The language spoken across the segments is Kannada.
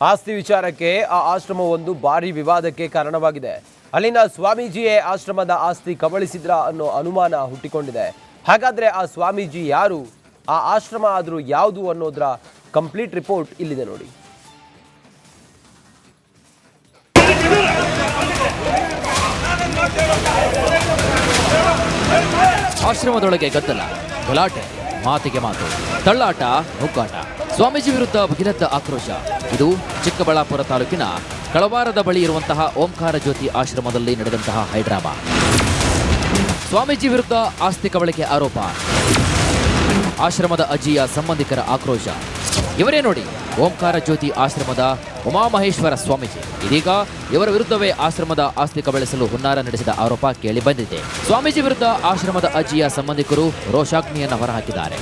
ಆಸ್ತಿ ವಿಚಾರಕ್ಕೆ ಆ ಆಶ್ರಮ ಒಂದು ಭಾರಿ ವಿವಾದಕ್ಕೆ ಕಾರಣವಾಗಿದೆ. ಅಲ್ಲಿನ ಸ್ವಾಮೀಜಿಯೇ ಆಶ್ರಮದ ಆಸ್ತಿ ಕಬಳಿಸಿದ್ರ ಅನ್ನೋ ಅನುಮಾನ ಹುಟ್ಟಿಕೊಂಡಿದೆ. ಹಾಗಾದ್ರೆ ಆ ಸ್ವಾಮೀಜಿ ಯಾರು? ಆ ಆಶ್ರಮ ಆದರೂ ಯಾವುದು ಅನ್ನೋದ್ರ ಕಂಪ್ಲೀಟ್ ರಿಪೋರ್ಟ್ ಇಲ್ಲಿದೆ ನೋಡಿ. ಆಶ್ರಮದೊಳಗೆ ಗದ್ದಲ, ಗಲಾಟೆ, ಮಾತಿಗೆ ಮಾತು, ತಳ್ಳಾಟ, ನುಗ್ಗಾಟ. ಸ್ವಾಮೀಜಿ ವಿರುದ್ಧ ಭಗೀರಥ ಆಕ್ರೋಶ. ಇದು ಚಿಕ್ಕಬಳ್ಳಾಪುರ ತಾಲೂಕಿನ ಕಳವಾರದ ಬಳಿ ಇರುವಂತಹ ಓಂಕಾರ ಜ್ಯೋತಿ ಆಶ್ರಮದಲ್ಲಿ ನಡೆದಂತಹ ಹೈಡ್ರಾಮಾ. ಸ್ವಾಮೀಜಿ ವಿರುದ್ಧ ಆಸ್ತಿ ಕಬಳಿಕೆ ಆರೋಪ. ಆಶ್ರಮದ ಅಜ್ಜಿಯ ಸಂಬಂಧಿಕರ ಆಕ್ರೋಶ. ಇವರೇ ನೋಡಿ, ಓಂಕಾರ ಜ್ಯೋತಿ ಆಶ್ರಮದ ಉಮಾಮಹೇಶ್ವರ ಸ್ವಾಮೀಜಿ. ಇದೀಗ ಇವರ ವಿರುದ್ಧವೇ ಆಶ್ರಮದ ಆಸ್ತಿ ಕಬಳಿಸಲು ಹುನ್ನಾರ ನಡೆಸಿದ ಆರೋಪ ಕೇಳಿ ಬಂದಿದೆ. ಸ್ವಾಮೀಜಿ ವಿರುದ್ಧ ಆಶ್ರಮದ ಅಜ್ಜಿಯ ಸಂಬಂಧಿಕರು ರೋಷಾಗ್ನಿಯನ್ನು ಹೊರಹಾಕಿದ್ದಾರೆ.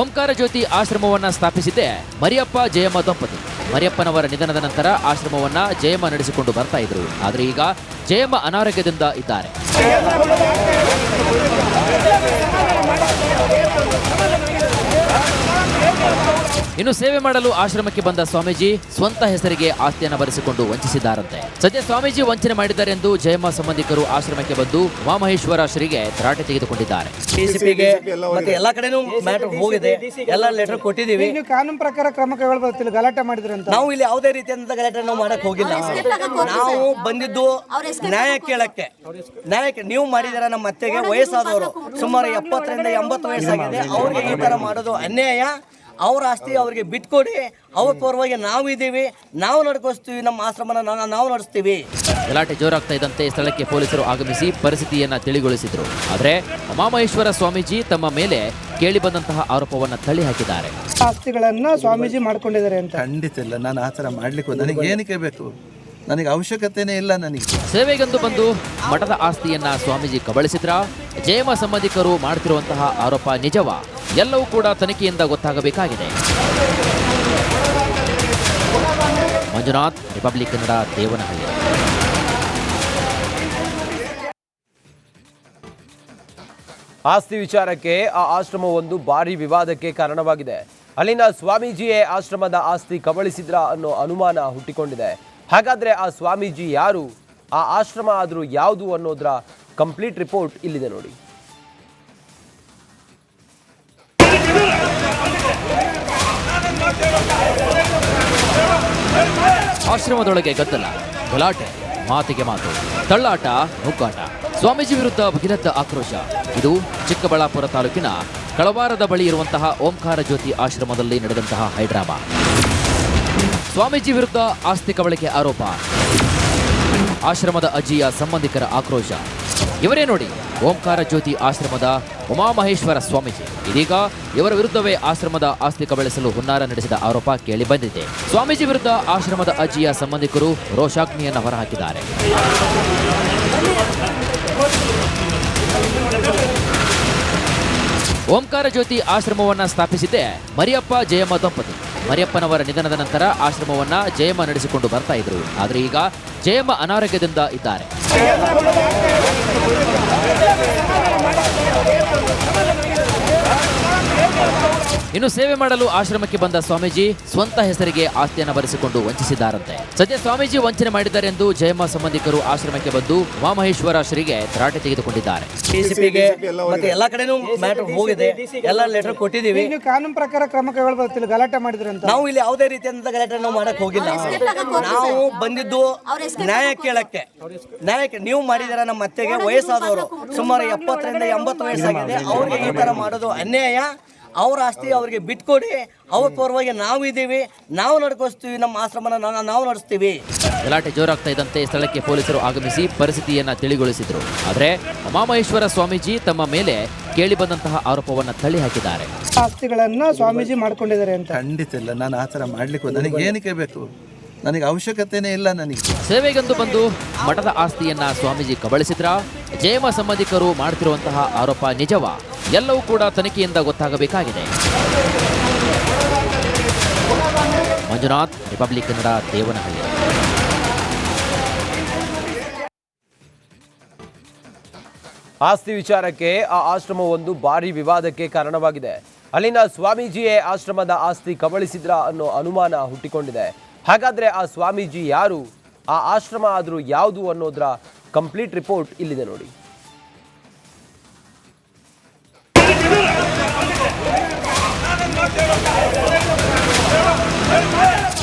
ಓಂಕಾರ ಜ್ಯೋತಿ ಆಶ್ರಮವನ್ನ ಸ್ಥಾಪಿಸಿದ್ದೆ ಮರಿಯಪ್ಪ ಜಯಮ್ಮ ದಂಪತಿ. ಮರಿಯಪ್ಪನವರ ನಿಧನದ ನಂತರ ಆಶ್ರಮವನ್ನ ಜಯಮ್ಮ ನಡೆಸಿಕೊಂಡು ಬರ್ತಾ ಇದ್ರು. ಆದರೆ ಈಗ ಜಯಮ್ಮ ಅನಾರೋಗ್ಯದಿಂದ ಇದ್ದಾರೆ. ಇನ್ನು ಸೇವೆ ಮಾಡಲು ಆಶ್ರಮಕ್ಕೆ ಬಂದ ಸ್ವಾಮೀಜಿ ಸ್ವಂತ ಹೆಸರಿಗೆ ಆಸ್ತಿಯನ್ನು ಬರೆಸಿಕೊಂಡು ವಂಚಿಸಿದ್ದಾರಂತೆ. ಸದ್ಯ ಸ್ವಾಮೀಜಿ ವಂಚನೆ ಮಾಡಿದ್ದಾರೆ ಎಂದು ಜಯಮ್ಮ ಸಂಬಂಧಿಕರು ಆಶ್ರಮಕ್ಕೆ ಬಂದು ಉಮಾಮಹೇಶ್ವರ ಶ್ರೀಗೆ ತರಾಟೆ ತೆಗೆದುಕೊಂಡಿದ್ದಾರೆ. ಎಲ್ಲಾ ಕಡೆನೂ ಮ್ಯಾಟರ್ ಹೋಗಿದೆ. ಎಲ್ಲ ಲೆಟರ್ ಕೊಟ್ಟಿದೀವಿ ನೀವು ಕಾನೂನು ಪ್ರಕಾರ ಕ್ರಮ ಕೈಗೊಳ್ಬೋದಿಲ್ಲ ಗಲಾಟೆ ಮಾಡಿದ್ರಂತ ನಾವು ಇಲ್ಲಿ ಯಾವುದೇ ರೀತಿಯಾದಂತ ಗಲಾಟೆ ನಾವು ಮಾಡಕ್ ಹೋಗಿಲ್ಲ. ನಾವು ಬಂದಿದ್ದು ನ್ಯಾಯ ಕೇಳಕ್ಕೆ. ನ್ಯಾಯಕ್ಕೆ ನೀವು ಮಾಡಿದಾರ ನಮ್ಮ ಅತ್ತೆಗೆ ವಯಸ್ಸಾದವರು. ಸುಮಾರು ಎಪ್ಪತ್ತರಿಂದ ಎಂಬತ್ತು ವಯಸ್ಸಾಗಿದೆ. ಅವ್ರಿಗೆ ಈ ತರ ಮಾಡೋದು ಅನ್ಯಾಯ. ಅವ್ರ ಆಸ್ತಿ ಅವ್ರಿಗೆ ಬಿಟ್ಕೊಡಿ ಅವ್ರ ಪರವಾಗಿ ನಾವು ಇದ್ದೀವಿ ನಾವು ನಡ್ಕೊಸ್ತೀವಿ ನಮ್ಮ ಆಶ್ರಮನ ನಾ- ನಾವು ನಡೆಸ್ತೀವಿ. ಗಲಾಟೆ ಜೋರಾಗ್ತಾ ಇದ್ದಂತೆ ಸ್ಥಳಕ್ಕೆ ಪೊಲೀಸರು ಆಗಮಿಸಿ ಪರಿಸ್ಥಿತಿಯನ್ನ ತಿಳಿಗೊಳಿಸಿದ್ರು. ಆದರೆ ಉಮಾಮಹೇಶ್ವರ ಸ್ವಾಮೀಜಿ ತಮ್ಮ ಮೇಲೆ ಕೇಳಿ ಬಂದಂತಹ ಆರೋಪವನ್ನ ತಳ್ಳಿ ಹಾಕಿದ್ದಾರೆ. ಆಸ್ತಿಗಳನ್ನ ಸ್ವಾಮೀಜಿ ಮಾಡ್ಕೊಂಡಿದ್ದಾರೆ ಅಂತ. ಖಂಡಿತ ಇಲ್ಲ. ನಾನು ಆ ಥರ ಮಾಡ್ಲಿಕ್ಕೆ ನನಗೆ ಏನಕ್ಕೆ ಬೇಕು? ನನಗೆ ಅವಶ್ಯಕತೆನೇ ಇಲ್ಲ ನನಗೆ. ಸೇವೆಗೆಂದು ಬಂದು ಮಠದ ಆಸ್ತಿಯನ್ನ ಸ್ವಾಮೀಜಿ ಕಬಳಿಸಿದ್ರ ಜಯಮ ಸಂಬಂಧಿಕರು ಮಾಡ್ತಿರುವಂತಹ ಆರೋಪ ನಿಜವ? ಎಲ್ಲವೂ ಕೂಡ ತನಿಖೆಯಿಂದ ಗೊತ್ತಾಗಬೇಕಾಗಿದೆ. ಮಂಜುನಾಥ್ ರಿಪಬ್ಲಿಕ್ ಕನ್ನಡ ದೇವನಹಳ್ಳಿ ಆಸ್ತಿ ವಿಚಾರಕ್ಕೆ ಆ ಆಶ್ರಮ ಒಂದು ಭಾರಿ ವಿವಾದಕ್ಕೆ ಕಾರಣವಾಗಿದೆ. ಅಲ್ಲಿನ ಸ್ವಾಮೀಜಿಯೇ ಆಶ್ರಮದ ಆಸ್ತಿ ಕಬಳಿಸಿದ್ರ ಅನ್ನೋ ಅನುಮಾನ ಹುಟ್ಟಿಕೊಂಡಿದೆ. ಹಾಗಾದ್ರೆ ಆ ಸ್ವಾಮೀಜಿ ಯಾರು? ಆ ಆಶ್ರಮ ಆದರೂ ಯಾವುದು ಅನ್ನೋದ್ರ ಕಂಪ್ಲೀಟ್ ರಿಪೋರ್ಟ್ ಇಲ್ಲಿದೆ ನೋಡಿ. ಆಶ್ರಮದೊಳಗೆ ಗದ್ದಲ, ಗಲಾಟೆ, ಮಾತಿಗೆ ಮಾತು, ತಳ್ಳಾಟ ನುಗ್ಗಾಟ ಸ್ವಾಮೀಜಿ ವಿರುದ್ಧ ಭಗೀರಥ ಆಕ್ರೋಶ. ಇದು ಚಿಕ್ಕಬಳ್ಳಾಪುರ ತಾಲೂಕಿನ ಕಳವಾರದ ಬಳಿ ಇರುವಂತಹ ಓಂಕಾರ ಜ್ಯೋತಿ ಆಶ್ರಮದಲ್ಲಿ ನಡೆದಂತಹ ಹೈಡ್ರಾಮಾ. ಸ್ವಾಮೀಜಿ ವಿರುದ್ಧ ಆಸ್ತಿ ಕಬಳಿಕೆ ಆರೋಪ. ಆಶ್ರಮದ ಅಜ್ಜಿಯ ಸಂಬಂಧಿಕರ ಆಕ್ರೋಶ. ಇವರೇ ನೋಡಿ, ಓಂಕಾರ ಜ್ಯೋತಿ ಆಶ್ರಮದ ಉಮಾಮಹೇಶ್ವರ ಸ್ವಾಮೀಜಿ. ಇದೀಗ ಇವರ ವಿರುದ್ಧವೇ ಆಶ್ರಮದ ಆಸ್ತಿ ಕಬಳಿಸಲು ಹುನ್ನಾರ ನಡೆಸಿದ ಆರೋಪ ಕೇಳಿ ಬಂದಿದೆ. ಸ್ವಾಮೀಜಿ ವಿರುದ್ಧ ಆಶ್ರಮದ ಅಜ್ಜಿಯ ಸಂಬಂಧಿಕರು ರೋಷಾಗ್ನಿಯನ್ನು ಹೊರಹಾಕಿದ್ದಾರೆ. ಓಂಕಾರ ಜ್ಯೋತಿ ಆಶ್ರಮವನ್ನು ಸ್ಥಾಪಿಸಿದ್ದೆ ಮರಿಯಪ್ಪ ಜಯಮ್ಮ ದಂಪತಿ. ಮರಿಯಪ್ಪನವರ ನಿಧನದ ನಂತರ ಆಶ್ರಮವನ್ನ ಜಯಮ್ಮ ನಡೆಸಿಕೊಂಡು ಬರ್ತಾ ಇದ್ರು. ಆದ್ರೆ ಈಗ ಜಯಮ್ಮ ಅನಾರೋಗ್ಯದಿಂದ ಇದ್ದಾರೆ. ಇನ್ನು ಸೇವೆ ಮಾಡಲು ಆಶ್ರಮಕ್ಕೆ ಬಂದ ಸ್ವಾಮೀಜಿ ಸ್ವಂತ ಹೆಸರಿಗೆ ಆಸ್ತಿಯನ್ನು ಬರೆಸಿಕೊಂಡು ವಂಚಿಸಿದ್ದಾರಂತೆ. ಸದ್ಯ ಸ್ವಾಮೀಜಿ ವಂಚನೆ ಮಾಡಿದ್ದಾರೆ ಎಂದು ಜಯಮ್ಮ ಸಂಬಂಧಿಕರು ಆಶ್ರಮಕ್ಕೆ ಬಂದು ಉಮಾಮಹೇಶ್ವರ ಶ್ರೀಗೆ ತರಾಟೆ ತೆಗೆದುಕೊಂಡಿದ್ದಾರೆ. ಮತ್ತೆ ಎಲ್ಲಾ ಕಡೆನೂ ಮ್ಯಾಟರ್ ಹೋಗಿದೆ. ಎಲ್ಲ ಲೆಟರ್ ಕೊಟ್ಟಿದೀವಿ ನೀವು ಕಾನೂನು ಪ್ರಕಾರ ಕ್ರಮ ಕೈಗೊಳ್ಬೋದಿಲ್ಲ ಗಲಾಟೆ ಅಂತ. ನಾವು ಇಲ್ಲಿ ಯಾವುದೇ ರೀತಿಯಾದಂತ ಗಲಾಟೆ ನಾವು ಮಾಡಕ್ ಹೋಗಿಲ್ಲ. ನಾವು ಬಂದಿದ್ದು ನ್ಯಾಯ ಕೇಳಕ್ಕೆ. ನ್ಯಾಯಕ್ಕೆ ನೀವು ಮಾಡಿದಾರ ನಮ್ಮ ಅತ್ತೆಗೆ ವಯಸ್ಸಾದವರು. ಸುಮಾರು ಎಪ್ಪತ್ತರಿಂದ ಎಂಬತ್ತು ವಯಸ್ಸಾಗಿದೆ. ಅವ್ರಿಗೆ ಈ ತರ ಮಾಡೋದು ಅನ್ಯಾಯ. ಅವ್ರ ಆಸ್ತಿ ಅವ್ರಿಗೆ ಬಿಟ್ಕೊಡಿ ಅವ್ರ ಪರವಾಗಿ ನಾವು ಇದ್ದೀವಿ ನಾವು ನಡ್ಕೊಸ್ತೀವಿ ನಮ್ಮ ಆಶ್ರಮನ ನಾವು ನಡೆಸ್ತೀವಿ. ಗಲಾಟೆ ಜೋರಾಗ್ತಾ ಇದ್ದಂತೆ ಸ್ಥಳಕ್ಕೆ ಪೊಲೀಸರು ಆಗಮಿಸಿ ಪರಿಸ್ಥಿತಿಯನ್ನ ತಿಳಿಗೊಳಿಸಿದ್ರು. ಆದರೆ ಉಮಾಮಹೇಶ್ವರ ಸ್ವಾಮೀಜಿ ತಮ್ಮ ಮೇಲೆ ಕೇಳಿ ಬಂದಂತಹ ಆರೋಪವನ್ನ ತಳ್ಳಿ ಹಾಕಿದ್ದಾರೆ. ಆಸ್ತಿಗಳನ್ನ ಸ್ವಾಮೀಜಿ ಮಾಡ್ಕೊಂಡಿದ್ದಾರೆ ಅಂತ. ಖಂಡಿತ ಇಲ್ಲ. ನಾನು ಆ ಥರ ಮಾಡ್ಲಿಕ್ಕೆ ನನಗೆ ಏನಕ್ಕೆ ಬೇಕು? ನನಗೆ ಅವಶ್ಯಕತೆನೇ ಇಲ್ಲ ನನಗೆ. ಸೇವೆಗೆಂದು ಬಂದು ಮಠದ ಆಸ್ತಿಯನ್ನ ಸ್ವಾಮೀಜಿ ಕಬಳಿಸಿದ್ರ? ಜಯಮ ಸಂಬಂಧಿಕರು ಮಾಡ್ತಿರುವಂತಹ ಆರೋಪ ನಿಜವ? ಎಲ್ಲವೂ ಕೂಡ ತನಿಖೆಯಿಂದ ಗೊತ್ತಾಗಬೇಕಾಗಿದೆ. ಮಂಜುನಾಥ್ ರಿಪಬ್ಲಿಕ್ ಕನ್ನಡ ದೇವನಹಳ್ಳಿ ಆಸ್ತಿ ವಿಚಾರಕ್ಕೆ ಆ ಆಶ್ರಮವೊಂದು ಭಾರಿ ವಿವಾದಕ್ಕೆ ಕಾರಣವಾಗಿದೆ. ಅಲ್ಲಿನ ಸ್ವಾಮೀಜಿಯೇ ಆಶ್ರಮದ ಆಸ್ತಿ ಕಬಳಿಸಿದ್ರ ಅನ್ನೋ ಅನುಮಾನ ಹುಟ್ಟಿಕೊಂಡಿದೆ. ಹಾಗಾದ್ರೆ ಆ ಸ್ವಾಮೀಜಿ ಯಾರು? ಆ ಆಶ್ರಮ ಆದರೂ ಯಾವುದು ಅನ್ನೋದ್ರ ಕಂಪ್ಲೀಟ್ ರಿಪೋರ್ಟ್ ಇಲ್ಲಿದೆ ನೋಡಿ.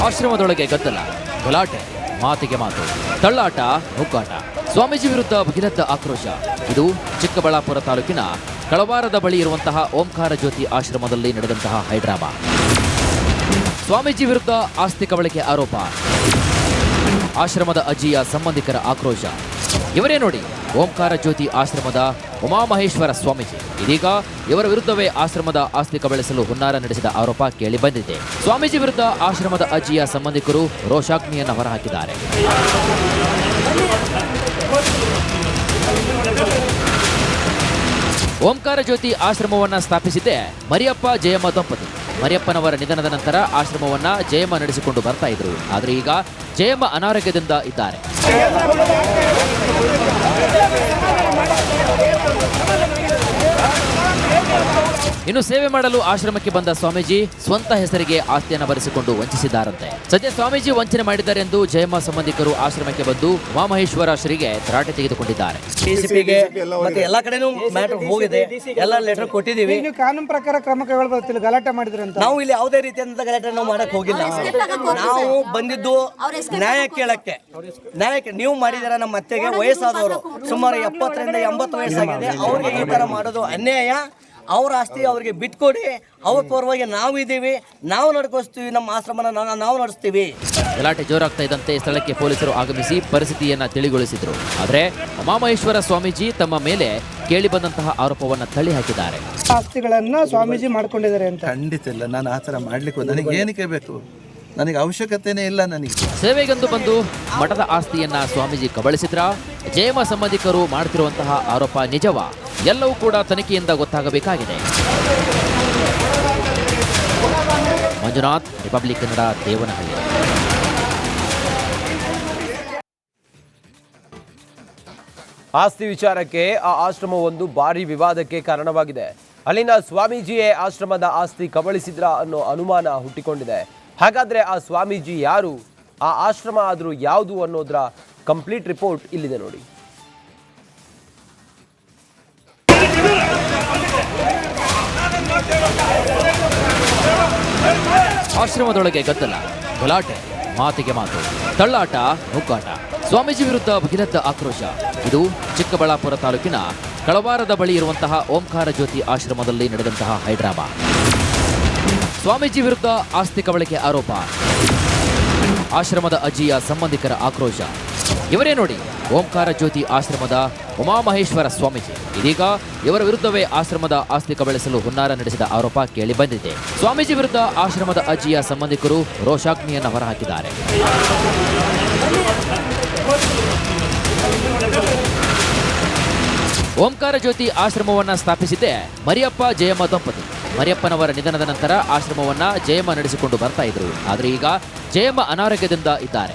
ಆಶ್ರಮದೊಳಗೆ ಗದ್ದಲ, ಗಲಾಟೆ, ಮಾತಿಗೆ ಮಾತು, ತಳ್ಳಾಟ, ನುಗ್ಗಾಟ. ಸ್ವಾಮೀಜಿ ವಿರುದ್ಧ ಭಗೀರಥ ಆಕ್ರೋಶ. ಇದು ಚಿಕ್ಕಬಳ್ಳಾಪುರ ತಾಲೂಕಿನ ಕಳವಾರದ ಬಳಿ ಇರುವಂತಹ ಓಂಕಾರ ಜ್ಯೋತಿ ಆಶ್ರಮದಲ್ಲಿ ನಡೆದಂತಹ ಹೈಡ್ರಾಮಾ. ಸ್ವಾಮೀಜಿ ವಿರುದ್ಧ ಆಸ್ತಿ ಕಬಳಿಕೆ ಆರೋಪ. ಆಶ್ರಮದ ಅಜ್ಜಿಯ ಸಂಬಂಧಿಕರ ಆಕ್ರೋಶ. ಇವರೇ ನೋಡಿ. ಓಂಕಾರ ಜ್ಯೋತಿ ಆಶ್ರಮದ ಉಮಾಮಹೇಶ್ವರ ಸ್ವಾಮೀಜಿ. ಇದೀಗ ಇವರ ವಿರುದ್ಧವೇ ಆಶ್ರಮದ ಆಸ್ತಿ ಕಬಳಿಸಲು ಹುನ್ನಾರ ನಡೆಸಿದ ಆರೋಪ ಕೇಳಿ ಬಂದಿದೆ. ಸ್ವಾಮೀಜಿ ವಿರುದ್ಧ ಆಶ್ರಮದ ಅಜ್ಜಿಯ ಸಂಬಂಧಿಕರು ರೋಷಾಗ್ನಿಯನ್ನು ಹೊರಹಾಕಿದ್ದಾರೆ. ಓಂಕಾರ ಜ್ಯೋತಿ ಆಶ್ರಮವನ್ನು ಸ್ಥಾಪಿಸಿದ್ದೆ ಮರಿಯಪ್ಪ ಜಯಮ್ಮ ದಂಪತಿ. ಮರಿಯಪ್ಪನವರ ನಿಧನದ ನಂತರ ಆಶ್ರಮವನ್ನ ಜಯಮ್ಮ ನಡೆಸಿಕೊಂಡು ಬರ್ತಾ ಇದ್ರು. ಆದರೆ ಈಗ ಜಯಮ್ಮ ಅನಾರೋಗ್ಯದಿಂದ ಇದ್ದಾರೆ. ಇನ್ನು ಸೇವೆ ಮಾಡಲು ಆಶ್ರಮಕ್ಕೆ ಬಂದ ಸ್ವಾಮೀಜಿ ಸ್ವಂತ ಹೆಸರಿಗೆ ಆಸ್ತಿಯನ್ನು ಬರೆಸಿಕೊಂಡು ವಂಚಿಸಿದ್ದಾರಂತೆ. ಸದ್ಯ ಸ್ವಾಮೀಜಿ ವಂಚನೆ ಮಾಡಿದ್ದಾರೆ ಎಂದು ಜಯಮ್ಮ ಸಂಬಂಧಿಕರು ಆಶ್ರಮಕ್ಕೆ ಬಂದು ಉಮಾಮಹೇಶ್ವರ ಶ್ರೀಗೆ ತರಾಟೆ ತೆಗೆದುಕೊಂಡಿದ್ದಾರೆ. ಮತ್ತೆ ಎಲ್ಲಾ ಕಡೆನೂ ಮ್ಯಾಟರ್ ಹೋಗಿದೆ. ಎಲ್ಲ ಲೆಟರ್ ಕೊಟ್ಟಿದೀವಿ ನೀವು ಕಾನೂನು ಪ್ರಕಾರ ಕ್ರಮ ಕೈಗೊಳ್ಬೋದಿಲ್ಲ ಗಲಾಟೆ ಮಾಡಿದ್ರೆ ಅಂತ. ನಾವು ಇಲ್ಲಿ ಯಾವುದೇ ರೀತಿಯಾದಂತ ಗಲಾಟೆ ನಾವು ಮಾಡಕ್ ಹೋಗಿಲ್ಲ. ನಾವು ಬಂದಿದ್ದು ನ್ಯಾಯ ಕೇಳಕ್ಕೆ. ನ್ಯಾಯಕ್ಕೆ ನೀವು ಮಾಡಿದಾರ ನಮ್ಮ ಅತ್ತೆಗೆ ವಯಸ್ಸಾದವರು. ಸುಮಾರು ಎಪ್ಪತ್ತರಿಂದ ಎಂಬತ್ತು ವಯಸ್ಸಾಗಿದೆ. ಅವ್ರಿಗೆ ಈ ತರ ಮಾಡೋದು ಅನ್ಯಾಯ. ಅವ್ರ ಆಸ್ತಿ ಅವ್ರಿಗೆ ಬಿಟ್ಕೊಡಿ. ಅವ್ರ ಪರವಾಗಿ ನಾವು ಇದ್ದೀವಿ. ನಾವು ನಡ್ಕೊಸ್ತೀವಿ ನಮ್ಮ ಆಶ್ರಮನ ನಾವು ನಡೆಸ್ತೀವಿ. ಗಲಾಟೆ ಜೋರಾಗ್ತಾ ಇದ್ದಂತೆ ಸ್ಥಳಕ್ಕೆ ಪೊಲೀಸರು ಆಗಮಿಸಿ ಪರಿಸ್ಥಿತಿಯನ್ನ ತಿಳಿಗೊಳಿಸಿದ್ರು. ಆದರೆ ಉಮಾಮಹೇಶ್ವರ ಸ್ವಾಮೀಜಿ ತಮ್ಮ ಮೇಲೆ ಕೇಳಿ ಬಂದಂತಹ ಆರೋಪವನ್ನ ತಳ್ಳಿ ಹಾಕಿದ್ದಾರೆ. ಆಸ್ತಿಗಳನ್ನ ಸ್ವಾಮೀಜಿ ಮಾಡ್ಕೊಂಡಿದ್ದಾರೆ ಅಂತ. ಖಂಡಿತ ಇಲ್ಲ. ನಾನು ಆ ಥರ ಮಾಡ್ಲಿಕ್ಕೆ ನನಗೆ ಏನಕ್ಕೆ ಬೇಕು? ನನಗೆ ಅವಶ್ಯಕತೆನೇ ಇಲ್ಲ ನನಗೆ. ಸೇವೆಗೆಂದು ಬಂದು ಮಠದ ಆಸ್ತಿಯನ್ನ ಸ್ವಾಮೀಜಿ ಕಬಳಿಸಿದ್ರ ಜಯಮ ಸಂಬಂಧಿಕರು ಮಾಡ್ತಿರುವಂತಹ ಆರೋಪ ನಿಜವಾ? ಎಲ್ಲವೂ ಕೂಡ ತನಿಖೆಯಿಂದ ಗೊತ್ತಾಗಬೇಕಾಗಿದೆ. ಮಂಜುನಾಥ್ ರಿಪಬ್ಲಿಕ್ ಕನ್ನಡ ದೇವನಹಳ್ಳಿ. ಆಸ್ತಿ ವಿಚಾರಕ್ಕೆ ಆ ಆಶ್ರಮ ಒಂದು ಭಾರಿ ವಿವಾದಕ್ಕೆ ಕಾರಣವಾಗಿದೆ. ಅಲ್ಲಿನ ಸ್ವಾಮೀಜಿಯೇ ಆಶ್ರಮದ ಆಸ್ತಿ ಕಬಳಿಸಿದ್ರ ಅನ್ನೋ ಅನುಮಾನ ಹುಟ್ಟಿಕೊಂಡಿದೆ. ಹಾಗಾದ್ರೆ ಆ ಸ್ವಾಮೀಜಿ ಯಾರು? ಆ ಆಶ್ರಮ ಆದರೂ ಯಾವುದು ಅನ್ನೋದ್ರ ಕಂಪ್ಲೀಟ್ ರಿಪೋರ್ಟ್ ಇಲ್ಲಿದೆ ನೋಡಿ. ಆಶ್ರಮದೊಳಗೆ ಗದ್ದಲ, ಗಲಾಟೆ, ಮಾತಿಗೆ ಮಾತು, ತಳ್ಳಾಟ, ನುಗ್ಗಾಟ. ಸ್ವಾಮೀಜಿ ವಿರುದ್ಧ ಭಗೀರಥ ಆಕ್ರೋಶ. ಇದು ಚಿಕ್ಕಬಳ್ಳಾಪುರ ತಾಲೂಕಿನ ಕಳವಾರದ ಬಳಿ ಇರುವಂತಹ ಓಂಕಾರ ಜ್ಯೋತಿ ಆಶ್ರಮದಲ್ಲಿ ನಡೆದಂತಹ ಹೈಡ್ರಾಮಾ. ಸ್ವಾಮೀಜಿ ವಿರುದ್ಧ ಆಸ್ತಿ ಕಬಳಿಕೆ ಆರೋಪ. ಆಶ್ರಮದ ಅಜ್ಜಿಯ ಸಂಬಂಧಿಕರ ಆಕ್ರೋಶ. ಇವರೇ ನೋಡಿ ಓಂಕಾರ ಜ್ಯೋತಿ ಆಶ್ರಮದ ಉಮಾಮಹೇಶ್ವರ ಸ್ವಾಮೀಜಿ. ಇದೀಗ ಇವರ ವಿರುದ್ಧವೇ ಆಶ್ರಮದ ಆಸ್ತಿ ಕಬಳಿಸಲು ಹುನ್ನಾರ ನಡೆಸಿದ ಆರೋಪ ಕೇಳಿ ಬಂದಿದೆ. ಸ್ವಾಮೀಜಿ ವಿರುದ್ಧ ಆಶ್ರಮದ ಅಜ್ಜಿಯ ಸಂಬಂಧಿಕರು ರೋಷಾಗ್ನಿಯನ್ನು ಹೊರಹಾಕಿದ್ದಾರೆ. ಓಂಕಾರ ಜ್ಯೋತಿ ಆಶ್ರಮವನ್ನು ಸ್ಥಾಪಿಸಿದ್ದೆ ಮರಿಯಪ್ಪ ಜಯಮ್ಮ ದಂಪತಿ. ಮರಿಯಪ್ಪನವರ ನಿಧನದ ನಂತರ ಆಶ್ರಮವನ್ನ ಜಯಮ್ಮ ನಡೆಸಿಕೊಂಡು ಬರ್ತಾ ಇದ್ರು. ಆದರೆ ಈಗ ಜಯಮ್ಮ ಅನಾರೋಗ್ಯದಿಂದ ಇದ್ದಾರೆ.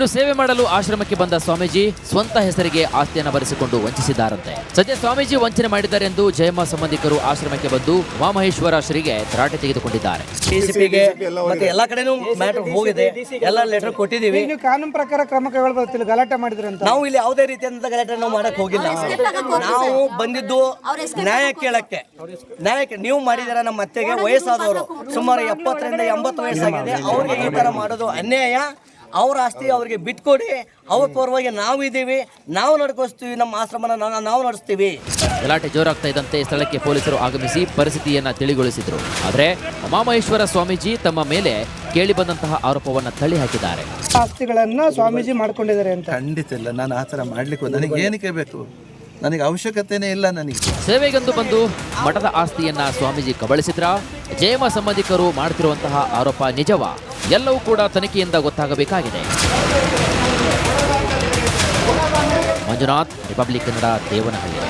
ಇನ್ನು ಸೇವೆ ಮಾಡಲು ಆಶ್ರಮಕ್ಕೆ ಬಂದ ಸ್ವಾಮೀಜಿ ಸ್ವಂತ ಹೆಸರಿಗೆ ಆಸ್ತಿಯನ್ನು ಬರೆಸಿಕೊಂಡು ವಂಚಿಸಿದ್ದಾರಂತೆ. ಸದ್ಯ ಸ್ವಾಮೀಜಿ ವಂಚನೆ ಮಾಡಿದ್ದಾರೆ ಎಂದು ಜಯಮ್ಮ ಸಂಬಂಧಿಕರು ಆಶ್ರಮಕ್ಕೆ ಬಂದು ಉಮಾಮಹೇಶ್ವರ ಶ್ರೀಗೆ ತರಾಟೆ ತೆಗೆದುಕೊಂಡಿದ್ದಾರೆ. ಡಿಸಿಪಿಗೆ ಮತ್ತೆ ಎಲ್ಲಾ ಕಡೆನೂ ಮ್ಯಾಟರ್ ಹೋಗಿದೆ. ಎಲ್ಲ ಲೆಟರ್ ಕೊಟ್ಟಿದ್ದೀವಿ. ನೀವು ಕಾನೂನು ಪ್ರಕಾರ ಕ್ರಮ ಕೈಗೊಳ್ಬೋದಿಲ್ಲ ಗಲಾಟೆ ಮಾಡಿದ್ರಂತ ಅಂತ. ನಾವು ಇಲ್ಲಿ ಯಾವುದೇ ರೀತಿಯಾದಂತ ಗಲಾಟೆ ನಾವು ಮಾಡಕ್ ಹೋಗಿಲ್ಲ. ನಾವು ಬಂದಿದ್ದು ನ್ಯಾಯ ಕೇಳಕ್ಕೆ. ನ್ಯಾಯಕ್ಕೆ ನೀವು ಮಾಡಿದಾರ ನಮ್ಮ ಅತ್ತೆಗೆ ವಯಸ್ಸಾದವರು. ಸುಮಾರು ಎಪ್ಪತ್ತರಿಂದ ಎಂಬತ್ತು ವಯಸ್ಸಾಗಿದೆ. ಅವ್ರಿಗೆ ಈ ತರ ಮಾಡೋದು ಅನ್ಯಾಯ. ಅವ್ರ ಆಸ್ತಿ ಅವ್ರಿಗೆ ಬಿಟ್ಕೊಡಿ. ಅವ್ರ ಪರವಾಗಿ ನಾವು ಇದ್ದೀವಿ. ನಾವು ನಡ್ಕೊಸ್ತೀವಿ ನಮ್ಮ ಆಶ್ರಮನ ನಾ- ನಾವು ನಡೆಸ್ತೀವಿ. ಗಲಾಟೆ ಜೋರಾಗ್ತಾ ಇದ್ದಂತೆ ಸ್ಥಳಕ್ಕೆ ಪೊಲೀಸರು ಆಗಮಿಸಿ ಪರಿಸ್ಥಿತಿಯನ್ನ ತಿಳಿಗೊಳಿಸಿದ್ರು. ಆದರೆ ಉಮಾಮಹೇಶ್ವರ ಸ್ವಾಮೀಜಿ ತಮ್ಮ ಮೇಲೆ ಕೇಳಿ ಬಂದಂತಹ ಆರೋಪವನ್ನ ತಳ್ಳಿ ಹಾಕಿದ್ದಾರೆ. ಆಸ್ತಿಗಳನ್ನ ಸ್ವಾಮೀಜಿ ಮಾಡ್ಕೊಂಡಿದ್ದಾರೆ ಅಂತ. ಖಂಡಿತ ಇಲ್ಲ. ನಾನು ಆ ಥರ ಮಾಡ್ಲಿಕ್ಕೆ ನನಗೆ ಏನಕ್ಕೆ ಬೇಕು? ನನಗೆ ಅವಶ್ಯಕತೆನೇ ಇಲ್ಲ ನನಗೆ. ಸೇವೆಗೆಂದು ಬಂದು ಮಠದ ಆಸ್ತಿಯನ್ನ ಸ್ವಾಮೀಜಿ ಕಬಳಿಸಿದ್ರ? ಜಯಮ ಸಂಬಂಧಿಕರು ಮಾಡ್ತಿರುವಂತಹ ಆರೋಪ ನಿಜವಾ? ಎಲ್ಲವೂ ಕೂಡ ತನಿಖೆಯಿಂದ ಗೊತ್ತಾಗಬೇಕಾಗಿದೆ. ಮಂಜುನಾಥ್ ರಿಪಬ್ಲಿಕ್ ಕನ್ನಡ ದೇವನಹಳ್ಳಿ